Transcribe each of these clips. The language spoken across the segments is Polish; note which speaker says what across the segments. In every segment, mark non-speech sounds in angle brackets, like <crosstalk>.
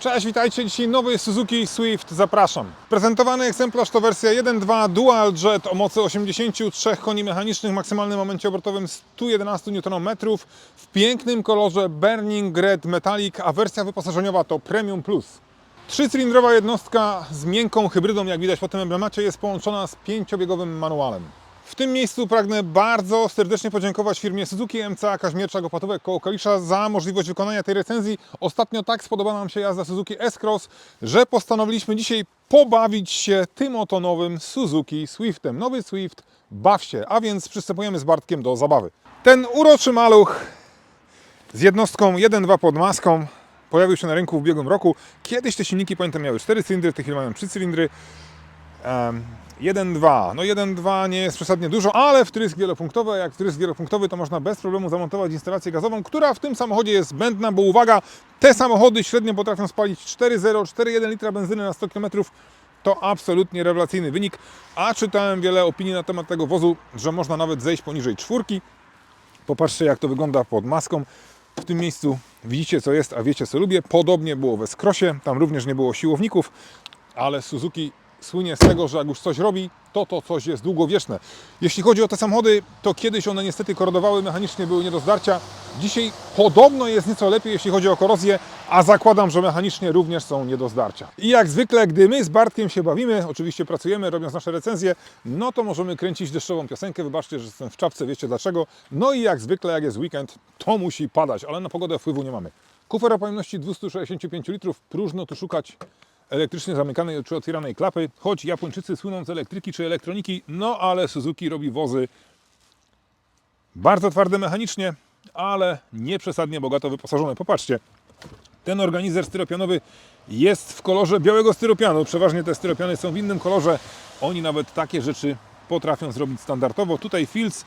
Speaker 1: Cześć, witajcie. Dzisiaj nowy Suzuki Swift. Zapraszam. Prezentowany egzemplarz to wersja 1.2 Dual Jet o mocy 83 koni mechanicznych, maksymalnym momencie obrotowym 111 Nm w pięknym kolorze Burning Red Metallic, a wersja wyposażeniowa to Premium Plus. Trzycylindrowa jednostka z miękką hybrydą, jak widać po tym emblemacie, jest połączona z pięciobiegowym manualem. W tym miejscu pragnę bardzo serdecznie podziękować firmie Suzuki MCA Kaźmierczak Opatówek koło Kalisza za możliwość wykonania tej recenzji. Ostatnio tak spodobała nam się jazda Suzuki S-Cross, że postanowiliśmy dzisiaj pobawić się tym oto nowym Suzuki Swiftem. Nowy Swift, baw się, a więc przystępujemy z Bartkiem do zabawy. Ten uroczy maluch z jednostką 1.2 pod maską pojawił się na rynku w ubiegłym roku. Kiedyś te silniki, pamiętam, miały 4 cylindry, w tej chwili mają 3 cylindry. Em, 1.2. No 1.2 nie jest przesadnie dużo, ale wtrysk wielopunktowy, jak wtrysk wielopunktowy, to można bez problemu zamontować instalację gazową, która w tym samochodzie jest zbędna, bo uwaga, te samochody średnio potrafią spalić 4.0, 4.1 litra benzyny na 100 km. To absolutnie rewelacyjny wynik, a czytałem wiele opinii na temat tego wozu, że można nawet zejść poniżej czwórki. Popatrzcie jak to wygląda pod maską. W tym miejscu widzicie co jest, a wiecie co lubię. Podobnie było we Skrosie, tam również nie było siłowników, ale Suzuki słynie z tego, że jak już coś robi, to to coś jest długowieczne. Jeśli chodzi o te samochody, to kiedyś one niestety korodowały mechanicznie, były nie do zdarcia. Dzisiaj podobno jest nieco lepiej, jeśli chodzi o korozję, a zakładam, że mechanicznie również są nie do zdarcia. I jak zwykle, gdy my z Bartkiem się bawimy, oczywiście pracujemy, robiąc nasze recenzje, no to możemy kręcić deszczową piosenkę. Wybaczcie, że jestem w czapce, wiecie dlaczego. No i jak zwykle, jak jest weekend, to musi padać, ale na pogodę wpływu nie mamy. Kufer o pojemności 265 litrów, próżno tu szukać elektrycznie zamykanej czy otwieranej klapy, choć Japończycy słyną z elektryki czy elektroniki, no ale Suzuki robi wozy bardzo twarde mechanicznie, ale nie przesadnie bogato wyposażone. Popatrzcie, ten organizer styropianowy jest w kolorze białego styropianu. Przeważnie te styropiany są w innym kolorze. Oni nawet takie rzeczy potrafią zrobić standardowo. Tutaj filc,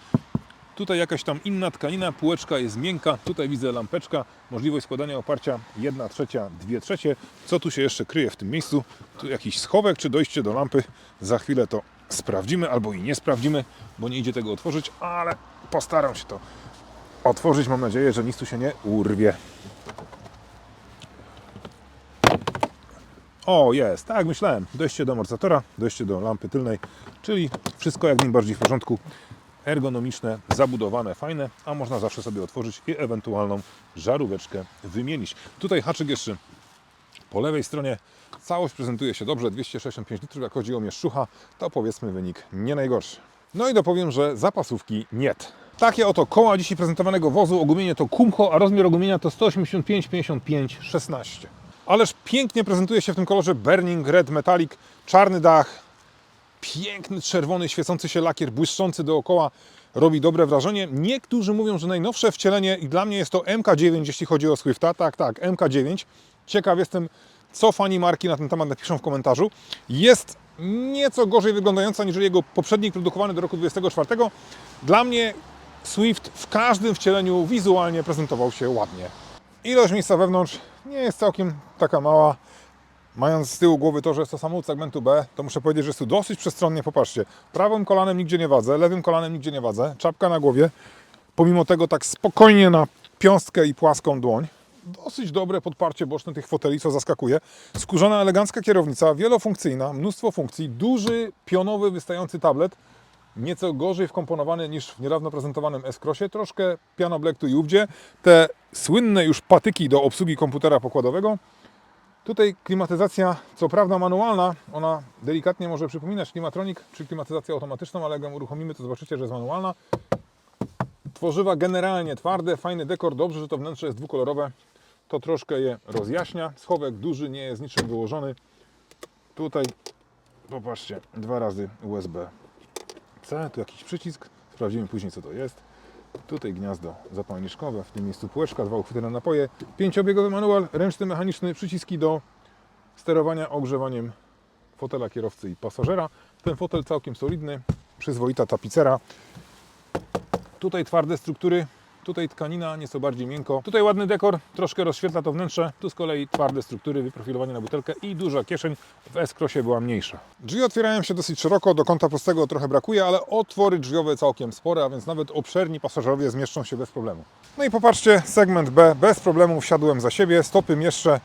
Speaker 1: tutaj jakaś tam inna tkanina, półeczka jest miękka. Tutaj widzę lampeczka, możliwość składania oparcia 1 trzecia, 2 trzecie. Co tu się jeszcze kryje w tym miejscu? Tu jakiś schowek czy dojście do lampy. Za chwilę to sprawdzimy albo i nie sprawdzimy, bo nie idzie tego otworzyć, ale postaram się to otworzyć. Mam nadzieję, że nic tu się nie urwie. O, jest, tak myślałem. Dojście do amortyzatora, dojście do lampy tylnej, czyli wszystko jak najbardziej w porządku. Ergonomiczne, zabudowane, fajne, a można zawsze sobie otworzyć i ewentualną żaróweczkę wymienić. Tutaj haczyk jeszcze po lewej stronie. Całość prezentuje się dobrze, 265 litrów. Jak chodzi o mieszczucha, to powiedzmy wynik nie najgorszy. No i dopowiem, że zapasówki niet. Takie oto koła dzisiaj prezentowanego wozu, ogumienie to Kumho, a rozmiar ogumienia to 185 55 16. Ależ pięknie prezentuje się w tym kolorze Burning Red Metallic, czarny dach, piękny czerwony świecący się lakier, błyszczący dookoła, robi dobre wrażenie. Niektórzy mówią, że najnowsze wcielenie i dla mnie jest to MK9, jeśli chodzi o Swifta. Tak, tak, MK9. Ciekaw jestem, co fani marki na ten temat napiszą w komentarzu. Jest nieco gorzej wyglądająca niż jego poprzednik produkowany do roku 24. Dla mnie Swift w każdym wcieleniu wizualnie prezentował się ładnie. Ilość miejsca wewnątrz nie jest całkiem taka mała. Mając z tyłu głowy to, że jest to samochód segmentu B, to muszę powiedzieć, że jest tu dosyć przestronnie. Popatrzcie, prawym kolanem nigdzie nie wadzę, lewym kolanem nigdzie nie wadzę, czapka na głowie. Pomimo tego tak spokojnie na piąstkę i płaską dłoń. Dosyć dobre podparcie boczne tych foteli, co zaskakuje. Skórzana, elegancka kierownica, wielofunkcyjna, mnóstwo funkcji, duży, pionowy, wystający tablet. Nieco gorzej wkomponowany niż w niedawno prezentowanym S-Crossie. Troszkę piano black tu i ówdzie. Te słynne już patyki do obsługi komputera pokładowego. Tutaj klimatyzacja, co prawda manualna, ona delikatnie może przypominać klimatronik czy klimatyzację automatyczną, ale jak ją uruchomimy, to zobaczycie, że jest manualna. Tworzywa generalnie twarde, fajny dekor, dobrze, że to wnętrze jest dwukolorowe. To troszkę je rozjaśnia. Schowek duży, nie jest niczym wyłożony. Tutaj, popatrzcie, dwa razy USB C, tu jakiś przycisk, sprawdzimy później co to jest. Tutaj gniazdo zapalniczkowe, w tym miejscu półeczka, dwa uchwyty na napoje, pięciobiegowy manual, ręczny mechaniczny, przyciski do sterowania ogrzewaniem fotela kierowcy i pasażera. Ten fotel całkiem solidny, przyzwoita tapicera. Tutaj twarde struktury, tutaj tkanina, nieco bardziej miękko. Tutaj ładny dekor, troszkę rozświetla to wnętrze. Tu z kolei twarde struktury, wyprofilowanie na butelkę i duża kieszeń. W S-Crossie była mniejsza. Drzwi otwierają się dosyć szeroko, do kąta prostego trochę brakuje, ale otwory drzwiowe całkiem spore, a więc nawet obszerni pasażerowie zmieszczą się bez problemu. No i popatrzcie, segment B, bez problemu wsiadłem za siebie, stopy mieszczę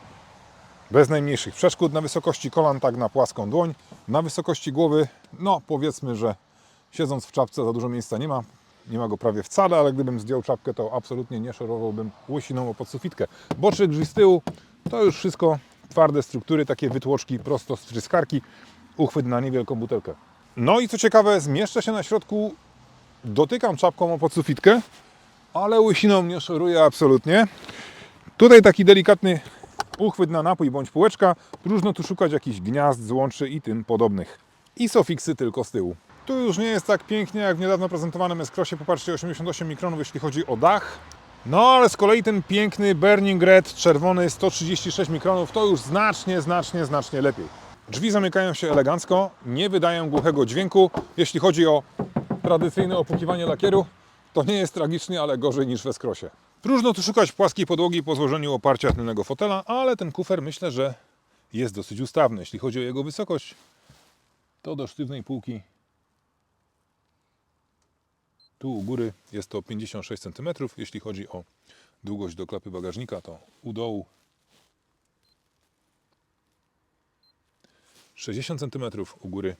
Speaker 1: bez najmniejszych przeszkód, na wysokości kolan, tak na płaską dłoń, na wysokości głowy, no powiedzmy, że siedząc w czapce za dużo miejsca nie ma, nie ma go prawie wcale, ale gdybym zdjął czapkę, to absolutnie nie szorowałbym łysiną o podsufitkę. Boczek, drzwi z tyłu, to już wszystko twarde struktury, takie wytłoczki prosto z tryskarki, uchwyt na niewielką butelkę. No i co ciekawe, zmieszczę się na środku, dotykam czapką o podsufitkę, ale łysiną nie szoruję absolutnie. Tutaj taki delikatny uchwyt na napój bądź półeczka. Próżno tu szukać jakichś gniazd, złączy i tym podobnych. I sofiksy tylko z tyłu. Tu już nie jest tak pięknie jak w niedawno prezentowanym S-Crossie. Popatrzcie, 88 mikronów jeśli chodzi o dach. No ale z kolei ten piękny Burning Red czerwony 136 mikronów to już znacznie, znacznie, znacznie lepiej. Drzwi zamykają się elegancko, nie wydają głuchego dźwięku. Jeśli chodzi o tradycyjne opłukiwanie lakieru, to nie jest tragicznie, ale gorzej niż w S-Crossie. Próżno tu szukać płaskiej podłogi po złożeniu oparcia tylnego fotela, ale ten kufer myślę, że jest dosyć ustawny. Jeśli chodzi o jego wysokość, to do sztywnej półki tu u góry jest to 56 cm. Jeśli chodzi o długość do klapy bagażnika, to u dołu 60 cm, u góry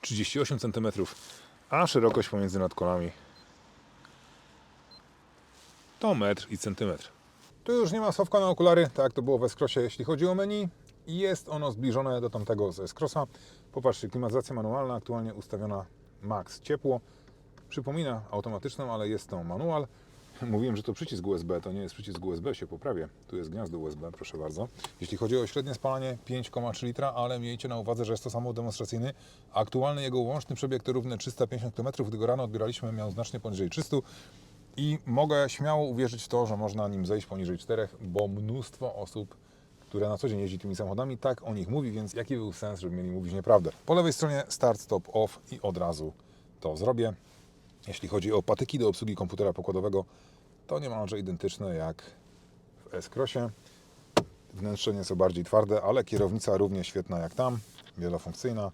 Speaker 1: 38 cm, a szerokość pomiędzy nadkolami to metr i centymetr. Tu już nie ma schowka na okulary, tak jak to było w S-Crossie, jeśli chodzi o menu. Jest ono zbliżone do tamtego z S-Crossa. Popatrzcie, klimatyzacja manualna, aktualnie ustawiona max ciepło. Przypomina automatyczną, ale jest to manual. <laughs> Mówiłem, że to przycisk USB, to nie jest przycisk USB, się poprawię. Tu jest gniazdo USB, proszę bardzo. Jeśli chodzi o średnie spalanie 5,3 litra, ale miejcie na uwadze, że jest to samochód demonstracyjny. Aktualny jego łączny przebieg to równe 350 km. Gdy go rano odbieraliśmy, miał znacznie poniżej 300 i mogę śmiało uwierzyć w to, że można nim zejść poniżej 4, bo mnóstwo osób, które na co dzień jeździ tymi samochodami, tak o nich mówi, więc jaki był sens, żeby mieli mówić nieprawdę? Po lewej stronie start, stop, off i od razu to zrobię. Jeśli chodzi o patyki do obsługi komputera pokładowego, to niemalże identyczne jak w S-Crossie. Wnętrze nieco bardziej twarde, ale kierownica równie świetna jak tam, wielofunkcyjna.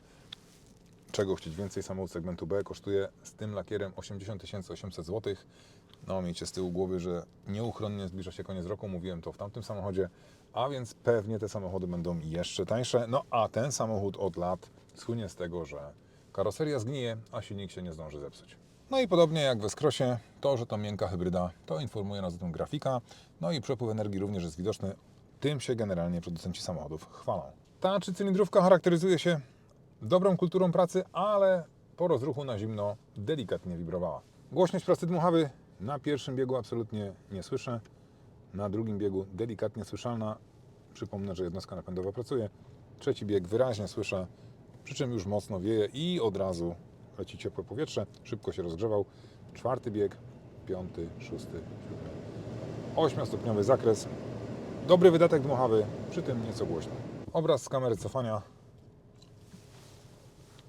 Speaker 1: Czego chcieć więcej, samochód segmentu B kosztuje z tym lakierem 80 800 zł. No, miejcie z tyłu głowy, że nieuchronnie zbliża się koniec roku, mówiłem to w tamtym samochodzie, a więc pewnie te samochody będą jeszcze tańsze. No a ten samochód od lat słynie z tego, że karoseria zgnije, a silnik się nie zdąży zepsuć. No i podobnie jak w Skrosie, to, że to miękka hybryda, to informuje nas o tym grafika. No i przepływ energii również jest widoczny. Tym się generalnie producenci samochodów chwalą. Ta trzycylindrówka charakteryzuje się dobrą kulturą pracy, ale po rozruchu na zimno delikatnie wibrowała. Głośność prosty dmuchawy na pierwszym biegu absolutnie nie słyszę. Na drugim biegu delikatnie słyszalna. Przypomnę, że jednostka napędowa pracuje. Trzeci bieg wyraźnie słyszę, przy czym już mocno wieje i od razu leci ciepłe powietrze. Szybko się rozgrzewał. Czwarty bieg, piąty, szósty, siódmy. Ośmiostopniowy zakres. Dobry wydatek dmuchawy, przy tym nieco głośno. Obraz z kamery cofania.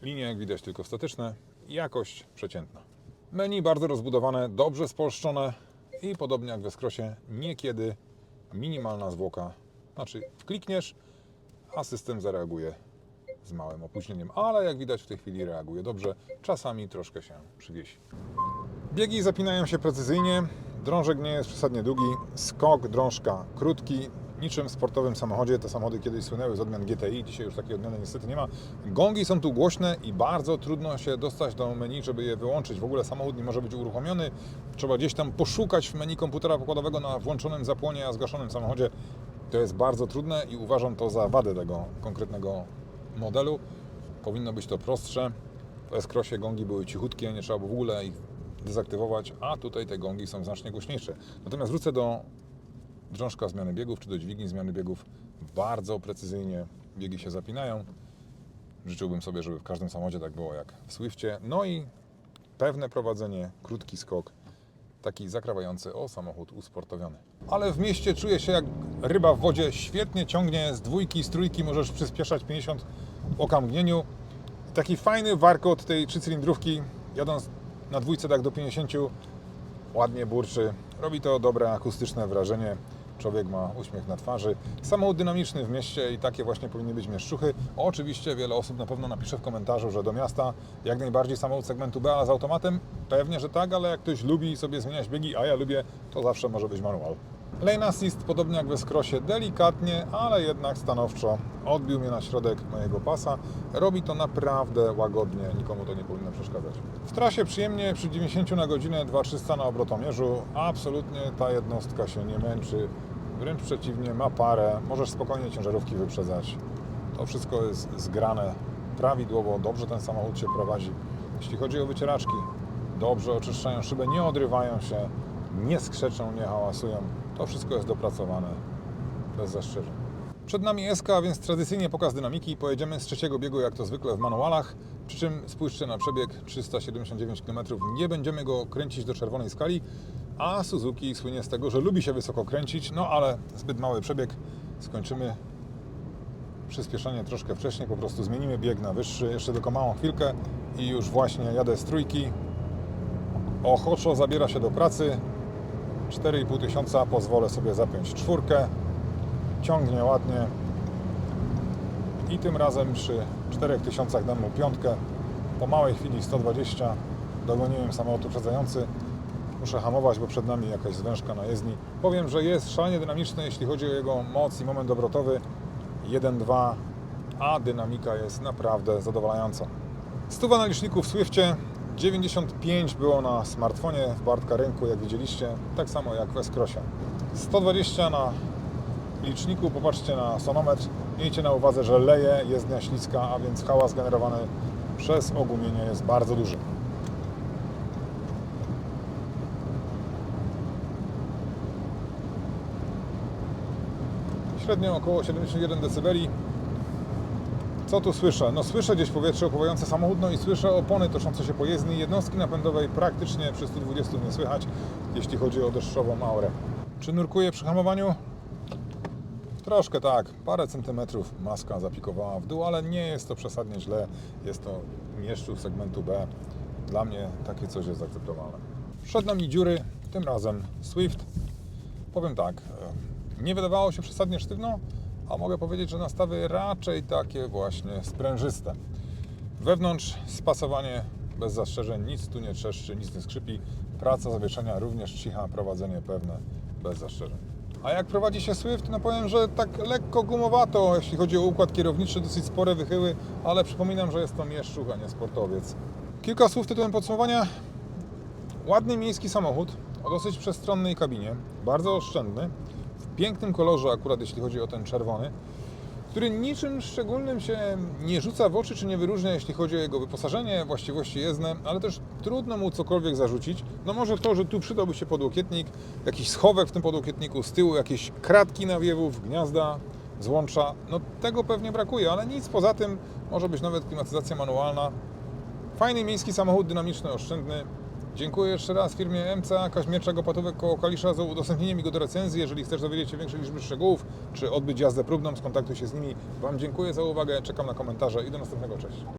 Speaker 1: Linie, jak widać, tylko statyczne. Jakość przeciętna. Menu bardzo rozbudowane, dobrze spolszczone i podobnie jak we skrosie, niekiedy minimalna zwłoka. Znaczy, klikniesz, a system zareaguje z małym opóźnieniem, ale jak widać w tej chwili reaguje dobrze, czasami troszkę się przywiesi. Biegi zapinają się precyzyjnie, drążek nie jest przesadnie długi, skok drążka krótki, niczym sportowym samochodzie. Te samochody kiedyś słynęły z odmian GTI, dzisiaj już takiej odmiany niestety nie ma. Gongi są tu głośne i bardzo trudno się dostać do menu, żeby je wyłączyć. W ogóle samochód nie może być uruchomiony, trzeba gdzieś tam poszukać w menu komputera pokładowego na włączonym zapłonie, a zgaszonym samochodzie. To jest bardzo trudne i uważam to za wadę tego konkretnego modelu. Powinno być to prostsze. W S-Crossie gongi były cichutkie, nie trzeba było w ogóle ich dezaktywować, a tutaj te gongi są znacznie głośniejsze. Natomiast wrócę do drążka zmiany biegów, czy do dźwigni zmiany biegów. Bardzo precyzyjnie biegi się zapinają. Życzyłbym sobie, żeby w każdym samochodzie tak było jak w Swiftie. No i pewne prowadzenie, krótki skok, taki zakrawający o samochód usportowiony. Ale w mieście czuję się jak ryba w wodzie, świetnie ciągnie z dwójki, z trójki, możesz przyspieszać 50 w okamgnieniu. Taki fajny warkot tej trzycylindrówki, jadąc na dwójce tak do 50, ładnie burczy. Robi to dobre akustyczne wrażenie. Człowiek ma uśmiech na twarzy. Samochód dynamiczny w mieście i takie właśnie powinny być mieszczuchy. Oczywiście wiele osób na pewno napisze w komentarzu, że do miasta jak najbardziej samochód segmentu B, a z automatem pewnie, że tak, ale jak ktoś lubi sobie zmieniać biegi, a ja lubię, to zawsze może być manual. Lane Assist, podobnie jak w S-Crossie, delikatnie, ale jednak stanowczo odbił mnie na środek mojego pasa. Robi to naprawdę łagodnie, nikomu to nie powinno przeszkadzać. W trasie przyjemnie, przy 90 na godzinę, 2300 na obrotomierzu, absolutnie ta jednostka się nie męczy. Wręcz przeciwnie, ma parę, możesz spokojnie ciężarówki wyprzedzać. To wszystko jest zgrane prawidłowo, dobrze ten samochód się prowadzi. Jeśli chodzi o wycieraczki, dobrze oczyszczają szybę, nie odrywają się, nie skrzeczą, nie hałasują. To wszystko jest dopracowane bez zastrzeżeń. Przed nami SK, więc tradycyjnie pokaz dynamiki. Pojedziemy z trzeciego biegu, jak to zwykle w manualach. Przy czym spójrzcie na przebieg 379 km. Nie będziemy go kręcić do czerwonej skali, a Suzuki słynie z tego, że lubi się wysoko kręcić, no ale zbyt mały przebieg. Skończymy przyspieszenie troszkę wcześniej, po prostu zmienimy bieg na wyższy, jeszcze tylko małą chwilkę i już właśnie jadę z trójki. Ochoczo zabiera się do pracy. 4,5 tysiąca pozwolę sobie zapiąć czwórkę. Ciągnie ładnie. I tym razem przy 4 tysiącach dam mu piątkę. Po małej chwili 120 dogoniłem samochód uprzedzający. Muszę hamować, bo przed nami jakaś zwężka na jezdni. Powiem, że jest szalenie dynamiczny, jeśli chodzi o jego moc i moment obrotowy. 1-2, a dynamika jest naprawdę zadowalająca. Stuwa na liczniku w Swiftie, 95 było na smartfonie w Bartka rynku, jak widzieliście, tak samo jak w S-Crossie. 120 na liczniku, popatrzcie na sonometr. Miejcie na uwadze, że leje, jezdnia śliska, a więc hałas generowany przez ogumienie jest bardzo duży. Średnio około 71 dB. Co tu słyszę? No słyszę gdzieś powietrze opływające samochód, no i słyszę opony toszące się po jezdni. Jednostki napędowej praktycznie przy 120 nie słychać, jeśli chodzi o deszczową aurę. Czy nurkuje przy hamowaniu? Troszkę tak, parę centymetrów maska zapikowała w dół, ale nie jest to przesadnie źle. Jest to mieszczu segmentu B. Dla mnie takie coś jest akceptowalne. Przed nami dziury, tym razem Swift. Powiem tak, e, nie wydawało się przesadnie sztywno, a mogę powiedzieć, że nastawy raczej takie właśnie sprężyste. Wewnątrz spasowanie bez zastrzeżeń, nic tu nie trzeszczy, nic nie skrzypi. Praca zawieszenia również cicha, prowadzenie pewne, bez zastrzeżeń. A jak prowadzi się Swift, no powiem, że tak lekko gumowato, jeśli chodzi o układ kierowniczy, dosyć spore wychyły, ale przypominam, że jest to mieszczuch, a nie sportowiec. Kilka słów tytułem podsumowania. Ładny miejski samochód o dosyć przestronnej kabinie, bardzo oszczędny, pięknym kolorze akurat jeśli chodzi o ten czerwony, który niczym szczególnym się nie rzuca w oczy czy nie wyróżnia jeśli chodzi o jego wyposażenie, właściwości jezdne, ale też trudno mu cokolwiek zarzucić. No może to, że tu przydałby się podłokietnik, jakiś schowek w tym podłokietniku, z tyłu jakieś kratki nawiewów, gniazda, złącza, no tego pewnie brakuje, ale nic poza tym, może być nawet klimatyzacja manualna, Fajny miejski samochód, dynamiczny, oszczędny. Dziękuję jeszcze raz firmie MCA Kaźmiercza Gopatówek koło Kalisza za udostępnienie mi go do recenzji. Jeżeli chcesz dowiedzieć się większej liczby szczegółów, czy odbyć jazdę próbną, skontaktuj się z nimi. Wam dziękuję za uwagę, czekam na komentarze i do następnego, cześć.